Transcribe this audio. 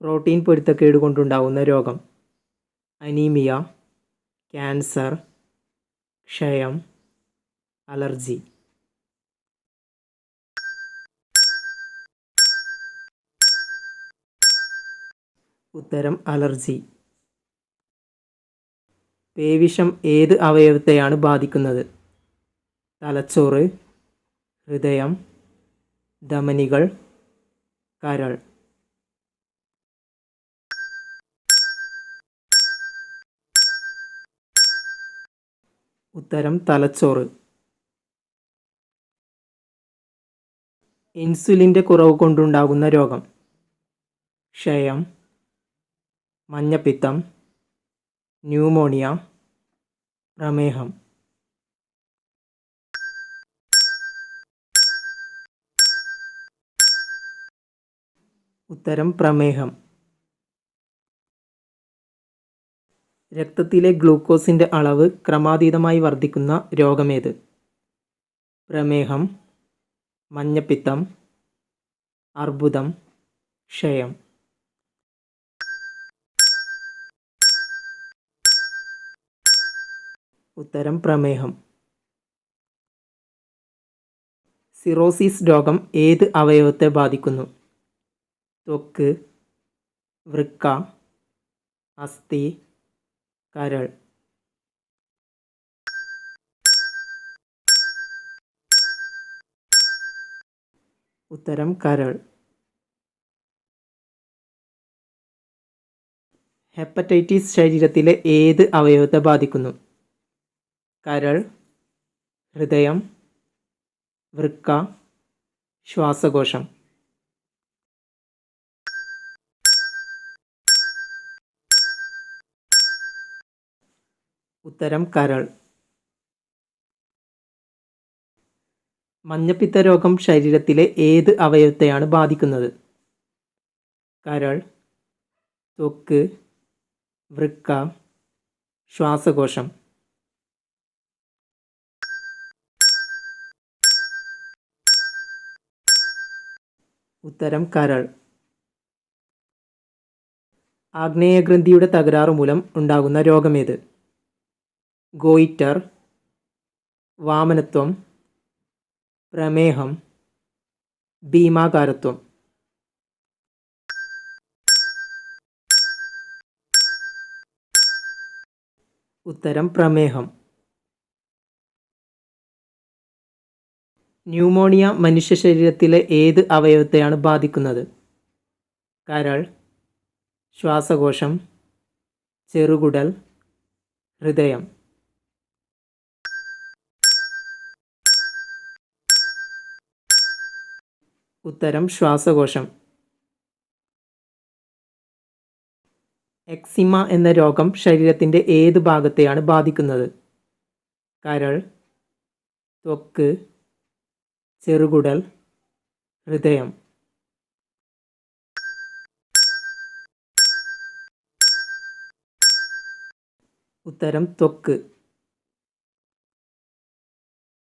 Protein പൊരുത്തക്കേട് കൊണ്ടുണ്ടാകുന്ന രോഗം. അനീമിയ ക്യാൻസർ ക്ഷയം അലർജി. ഉത്തരം അലർജി. പേവിഷം ഏത് അവയവത്തെയാണ് ബാധിക്കുന്നത്? തലച്ചോറ് ഹൃദയം ധമനികൾ കരൾ. ഉത്തരം തലച്ചോറ്. ഇൻസുലിന്റെ കുറവ് കൊണ്ടുണ്ടാകുന്ന രോഗം. ക്ഷയം. മഞ്ഞപ്പിത്തം. ന്യൂമോണിയ. പ്രമേഹം. ഉത്തരം പ്രമേഹം. രക്തത്തിലെ ഗ്ലൂക്കോസിന്റെ അളവ് ക്രമാതീതമായി വർദ്ധിക്കുന്ന രോഗമേത്? പ്രമേഹം മഞ്ഞപ്പിത്തം അർബുദം ക്ഷയം. ഉത്തരം പ്രമേഹം. സിറോസിസ് രോഗം ഏത് അവയവത്തെ ബാധിക്കുന്നു? ത്വക്ക് വൃക്ക അസ്ഥി കരൾ. ഉത്തരം കരൾ. ഹെപ്പറ്റൈറ്റിസ് ശരീരത്തിലെ ഏത് അവയവത്തെ ബാധിക്കുന്നു? കരൾ ഹൃദയം വൃക്ക ശ്വാസകോശം. ഉത്തരം കരൾ. മഞ്ഞപ്പിത്ത രോഗം ശരീരത്തിലെ ഏത് അവയവത്തെയാണ് ബാധിക്കുന്നത്? കരൾ ത്വക്ക് വൃക്ക ശ്വാസകോശം. ഉത്തരം കരൾ. ആഗ്നേയഗ്രന്ഥിയുടെ തകരാറ് മൂലം ഉണ്ടാകുന്ന രോഗമേത് ഗോയിറ്റർ വാമനത്വം പ്രമേഹം ഭീമാകാരത്വം. ഉത്തരം പ്രമേഹം. ന്യൂമോണിയ മനുഷ്യ ശരീരത്തിലെ ഏത് അവയവത്തെയാണ് ബാധിക്കുന്നത്? കരൾ ശ്വാസകോശം ചെറുകുടൽ ഹൃദയം. ഉത്തരം ശ്വാസകോശം. എക്സിമ എന്ന രോഗം ശരീരത്തിന്റെ ഏത് ഭാഗത്തെയാണ് ബാധിക്കുന്നത്? കരൾ ത്വക്ക് ചെറുകുടൽ ഹൃദയം. ഉത്തരം ത്വക്ക്.